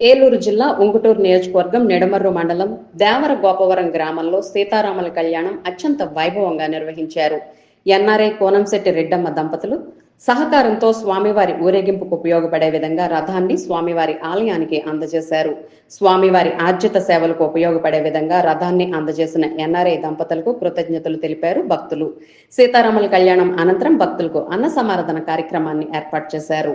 ఏలూరు జిల్లా ఉంగుటూరు నియోజకవర్గం నిడమర్రు మండలం దేవర గోపవరం గ్రామంలో సీతారాముల కళ్యాణం అత్యంత వైభవంగా నిర్వహించారు. ఎన్ఆర్ఐ కోనంశెట్టి రెడ్డమ్మ దంపతులు సహకారంతో స్వామివారి ఊరేగింపుకు ఉపయోగపడే విధంగా రథాన్ని స్వామివారి ఆలయానికి అందజేశారు. స్వామివారి ఆర్జిత సేవలకు ఉపయోగపడే విధంగా రథాన్ని అందజేసిన ఎన్ఆర్ఐ దంపతులకు కృతజ్ఞతలు తెలిపారు భక్తులు. సీతారాముల కళ్యాణం అనంతరం భక్తులకు అన్న సమారాధన కార్యక్రమాన్ని ఏర్పాటు చేశారు.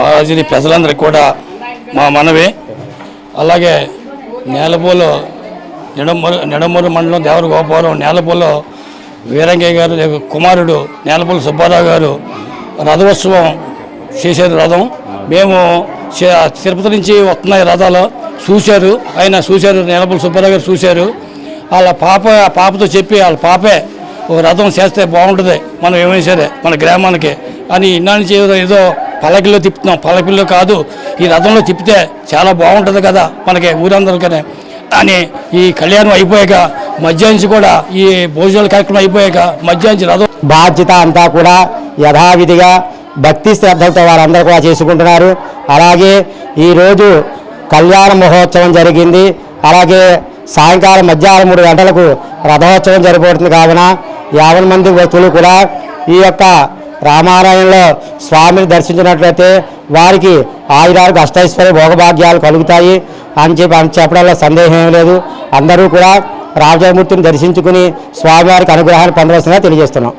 రాజుని ప్రజలందరికీ కూడా మా మనవి. అలాగే నేలపూలు నిడమూరు నిడమూరు మండలం దేవర గోపారం నేలపూలో వీరంగయ్య గారు లేక కుమారుడు నేలపల్లి సుబ్బారావు గారు రథోత్సవం చేసేది రథం. మేము తిరుపతి నుంచి వస్తున్నాయి రథాలు. చూశారు. ఆయన చూశారు. నేలపల్లి సుబ్బారావు గారు చూశారు. వాళ్ళ పాప పాపతో చెప్పి వాళ్ళ పాపే ఒక రథం చేస్తే బాగుంటుంది. మనం ఏమైనా సరే మన గ్రామానికి అని ఇన్నాళ్ళ నుంచి ఏదో ఏదో పలకిలో తిప్పుతున్నాం. పలకిల్లో కాదు. ఈ రథంలో తిప్పితే చాలా బాగుంటుంది కదా మనకి ఊరందరికనే అని ఈ కళ్యాణం అయిపోయాక మధ్యాహ్నం కూడా ఈ భోజనాల కార్యక్రమం అయిపోయాక మధ్యాహ్నం రథం బాధ్యత అంతా కూడా యథావిధిగా భక్తి శ్రద్ధలతో వారందరూ కూడా చేసుకుంటున్నారు. అలాగే ఈరోజు కళ్యాణ మహోత్సవం జరిగింది. అలాగే సాయంకాలం మధ్యాహ్నం మూడు గంటలకు రథోత్సవం జరిపోతుంది కావున యాభై మంది భక్తులు కూడా ఈ యొక్క రామాలయంలో స్వామిని దర్శించినట్లయితే వారికి ఆయురాలకు అష్టైశ్వర్య భోగభాగ్యాలు కలుగుతాయి అని చెప్పి అని చెప్పడంలో సందేహం లేదు. అందరూ కూడా రాజమూర్తిని దర్శించుకుని స్వామివారికి అనుగ్రహాన్ని పొందవలసిందిగా తెలియజేస్తున్నాం.